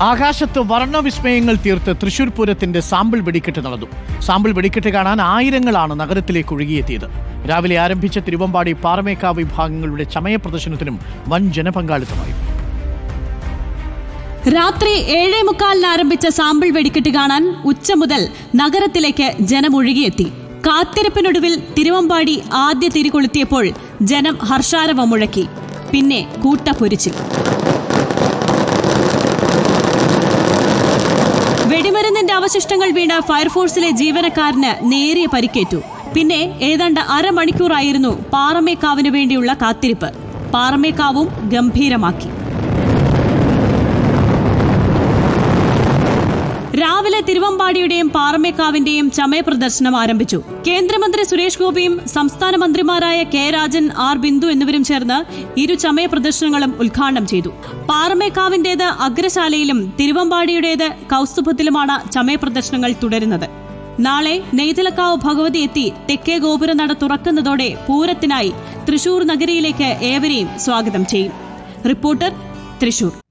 ആകാശത്ത് വർണവിസ്മയങ്ങൾ തീർത്ത് തൃശൂർ പൂരത്തിന്റെ സാമ്പിൾ വെടിക്കെട്ട് നടന്നു. സാമ്പിൾ വെടിക്കെട്ട് കാണാൻ ആയിരങ്ങളാണ് നഗരത്തിലേക്ക് ഒഴുകിയെത്തിയത്. രാവിലെ ആരംഭിച്ച തിരുവമ്പാടി പാറമേക്കാവ് വിഭാഗങ്ങളുടെ ചമയ പ്രദർശനത്തിനും വൻ ജനപങ്കാളിത്തമായി. രാത്രി ഏഴേ മുക്കാലിന് ആരംഭിച്ച സാമ്പിൾ വെടിക്കെട്ട് കാണാൻ ഉച്ച മുതൽ നഗരത്തിലേക്ക് ജനമൊഴുകിയെത്തി കാത്തിരിപ്പിനൊടുവിൽ തിരുവമ്പാടി ആദ്യ തിരികൊളുത്തിയപ്പോൾ ജനം ഹർഷാരവം മുഴക്കി. പിന്നെ കൂട്ടപ്പൊരിച്ചിൽ വെടിമരുന്നിന്റെ അവശിഷ്ടങ്ങൾ വീണ ഫയർഫോഴ്സിലെ ജീവനക്കാരന് നേരിയ പരിക്കേറ്റു. പിന്നെ ഏതാണ്ട് അരമണിക്കൂറായിരുന്നു പാറമേക്കാവിനു വേണ്ടിയുള്ള കാത്തിരിപ്പ്. പാറമേക്കാവും ഗംഭീരമാക്കി രാവിലെ തിരുവമ്പാടിയുടെയും പാറമേക്കാവിന്റെയും ചമയ പ്രദർശനം ആരംഭിച്ചു. കേന്ദ്രമന്ത്രി സുരേഷ് ഗോപിയും സംസ്ഥാന മന്ത്രിമാരായ കെ രാജൻ ആർ ബിന്ദു എന്നിവരും ചേർന്ന് ഇരു ചമയ പ്രദർശനങ്ങളും ഉദ്ഘാടനം ചെയ്തു. പാറമേക്കാവിന്റേത് അഗ്രശാലയിലും തിരുവമ്പാടിയുടേത് കൗസ്തുഭത്തിലുമാണ് ചമയ പ്രദർശനങ്ങൾ തുടരുന്നത്. നാളെ നെയ്തലക്കാവ് ഭഗവതി എത്തി തെക്കേ ഗോപുരനട തുറക്കുന്നതോടെ പൂരത്തിനായി തൃശൂർ നഗരിയിലേക്ക് ഏവരെയും സ്വാഗതം ചെയ്യും. റിപ്പോർട്ടർ തൃശൂർ.